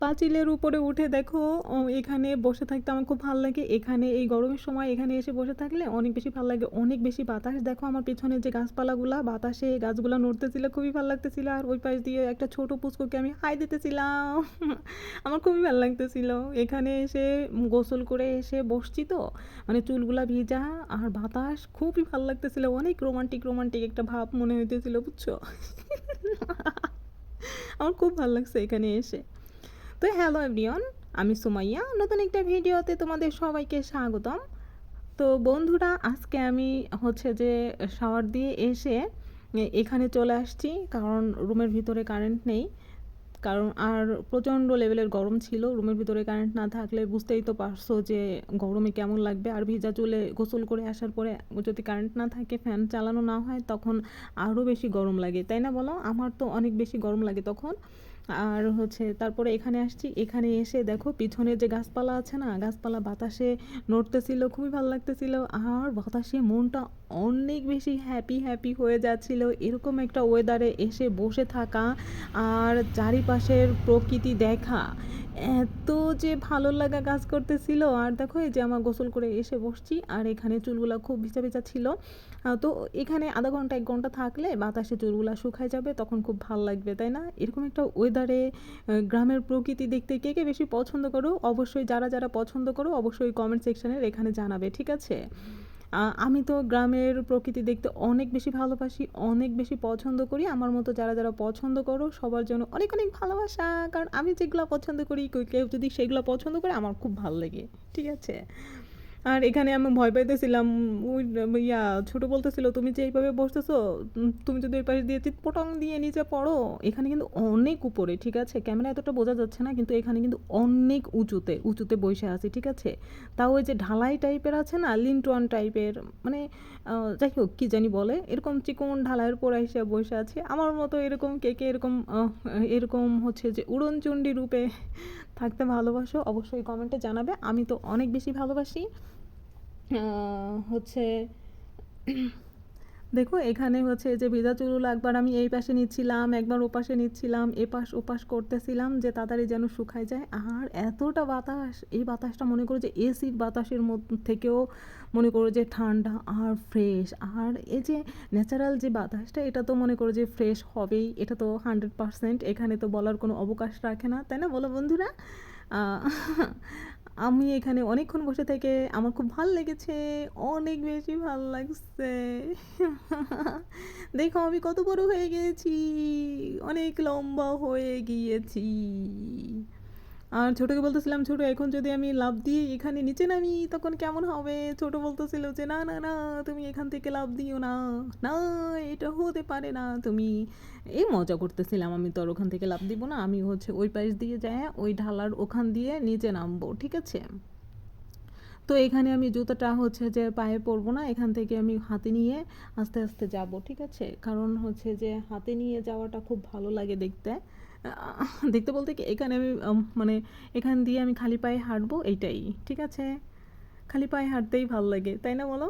পাঁচিলের উপরে উঠে দেখো এখানে বসে থাকতে আমার খুব ভালো লাগে। এখানে এই গরমের সময় এখানে এসে বসে থাকলে অনেক বেশি ভালো লাগে, অনেক বেশি বাতাস। দেখো আমার পেছনে যে গাছপালাগুলা, বাতাসে গাছগুলা নড়তেছিল, খুবই ভালো লাগতেছিল। আর ওই পাশ দিয়ে একটা ছোট পুচকুকে আমি হাই দিতেছিলাম। আমার খুবই ভালো লাগতেছিল। এখানে এসে গোসল করে এসে বসছি তো মানে চুলগুলা ভিজা আর বাতাস খুবই ভালো লাগতেছিল। অনেক রোমান্টিক রোমান্টিক একটা ভাব মনে হইতেছিল, বুঝছ? আমার খুব ভালো লাগছে এখানে এসে। তো হ্যালো এভরিওয়ান, আমি সুমাইয়া। নতুন একটা ভিডিওতে তোমাদের সবাইকে স্বাগতম। তো বন্ধুরা, আজকে আমি হচ্ছে যে শাওয়ার দিয়ে এসে এখানে চলে আসছি, কারণ রুমের ভিতরে কারেন্ট নেই। কারণ আর প্রচণ্ড লেভেলের গরম ছিল, রুমের ভিতরে কারেন্ট না থাকলে বুঝতেই তো পারছ যে গরমে কেমন লাগবে। আর ভিজা চুলে গোসল করে আসার পরে যদি কারেন্ট না থাকে ফ্যান চালানো না হয়, তখন আরও বেশি গরম লাগে। তাই না বলো? আমার তো অনেক বেশি গরম লাগে তখন। আর হচ্ছে তারপরে এখানে আসছি। এখানে এসে দেখো পিছনে যে গাছপালা আছে না, গাছপালা বাতাসে নড়তেছিল, খুবই ভালো লাগতেছিল। আর বাতাসে মনটা অনেক বেশি হ্যাপি হ্যাপি হয়ে যাচ্ছিল। এরকম একটা ওয়েদারে এসে বসে থাকা আর চারিপাশের প্রকৃতি দেখা। এত যে ভালো লাগা কাজ করতেছিল। আর দেখো, এই যে আমার গোসল করে এসে বসছি, আর এখানে চুলগুলো খুব ভিজা ভিজা ছিল। তো এখানে আধা ঘণ্টা, এক ঘণ্টা থাকলে বাতাসে চুলগুলো শুকায় যাবে, তখন খুব ভালো লাগবে, তাই না? এরকম একটা ওয়েদারে গ্রামের প্রকৃতি দেখতে কে কে বেশি পছন্দ করো, অবশ্যই যারা যারা পছন্দ করো, অবশ্যই কমেন্ট সেকশনের এখানে জানাবে, ঠিক আছে? আমি তো গ্রামের প্রকৃতি দেখতে অনেক বেশি ভালোবাসি, অনেক বেশি পছন্দ করি। আমার মতো যারা যারা পছন্দ করো, সবার জন্য অনেক অনেক ভালোবাসা। কারণ আমি যেগুলো পছন্দ করি কেউ- যদি সেগুলো পছন্দ করে, আমার খুব ভালো লাগে। ঠিক আছে? আর এখানে আমি ভয় পাইতেছিলাম, ওই, ইয়া, ছোট বলতেছিল, তুমি যে এইভাবে বসতেছো তুমি যদি ওই পাশে দিয়ে চিৎপটং দিয়ে নিচে পড়ো, এখানে কিন্তু অনেক উপরে, ঠিক আছে? ক্যামেরা এতটা বোঝা যাচ্ছে না, কিন্তু এখানে কিন্তু অনেক উঁচুতে উঁচুতে বসে আছে, ঠিক আছে? তাও ওই যে ঢালাই টাইপের আছে না, লিন্টন টাইপের মানে যাই হোক, কী জানি বলে, এরকম চিকন ঢালাইয়ের উপর এসে বসে আছে। আমার মতো এরকম কে কে এরকম এরকম হচ্ছে যে উড়নচণ্ডী রূপে থাকতে ভালোবাসো অবশ্যই কমেন্টে জানাবে। আমি তো অনেক বেশি ভালোবাসি। হচ্ছে দেখো, এখানে হচ্ছে যে ভেজা চুল একবার আমি এই পাশে নিচ্ছিলাম, একবার ও পাশে নিচ্ছিলাম, এপাশ ওপাশ করতেছিলাম যে তাড়াতাড়ি যেন শুকায় যায়। আর এতটা বাতাস, এই বাতাসটা মনে করো যে এসির বাতাসের থেকেও মনে করো যে ঠান্ডা আর ফ্রেশ আর এই যে ন্যাচারাল যে বাতাসটা, এটা তো মনে করো যে ফ্রেশ হবেই, এটা তো হান্ড্রেড পারসেন্ট এখানে তো বলার কোনো অবকাশ রাখে না, তাই না বলো বন্ধুরা? আমি এখানে অনেকক্ষণ বসে থেকে আমার খুব ভালো লেগেছে, অনেক বেশি ভালো লাগছে। দেখো আমি কত বড় হয়ে গেছি, অনেক লম্বা হয়ে গিয়েছি। আর ছোটকে বলতেছিলাম, ছোট, এখন যদি আমি লাফ দিয়ে এখানে নিচে নামি, তখন কেমন হবে? ছোট বলতেছিল যে, না না না, তুমি এখান থেকে লাফ দিও না। না, এটা হতে পারে না, তুমি এই মজা করতেছিলাম আমি তো আর ওখান থেকে লাফ দিব না, আমি হচ্ছে ওই পাশ দিয়ে যায়, ওই ঢালার ওখান দিয়ে নিচে নামবো, ঠিক আছে? তো এখানে আমি জুতোটা হচ্ছে যে পায়ে পরবো না, এখান থেকে আমি হাতে নিয়ে আস্তে আস্তে যাব, ঠিক আছে? কারণ হচ্ছে যে হাতে নিয়ে যাওয়াটা খুব ভালো লাগে দেখতে। দেখতে বলতে কি, এখানে আমি মানে এখান দিয়ে আমি খালি পায়ে হাঁটবো, এইটাই, ঠিক আছে? খালি পায়ে হাঁটতেই ভালো লাগে, তাই না বলো?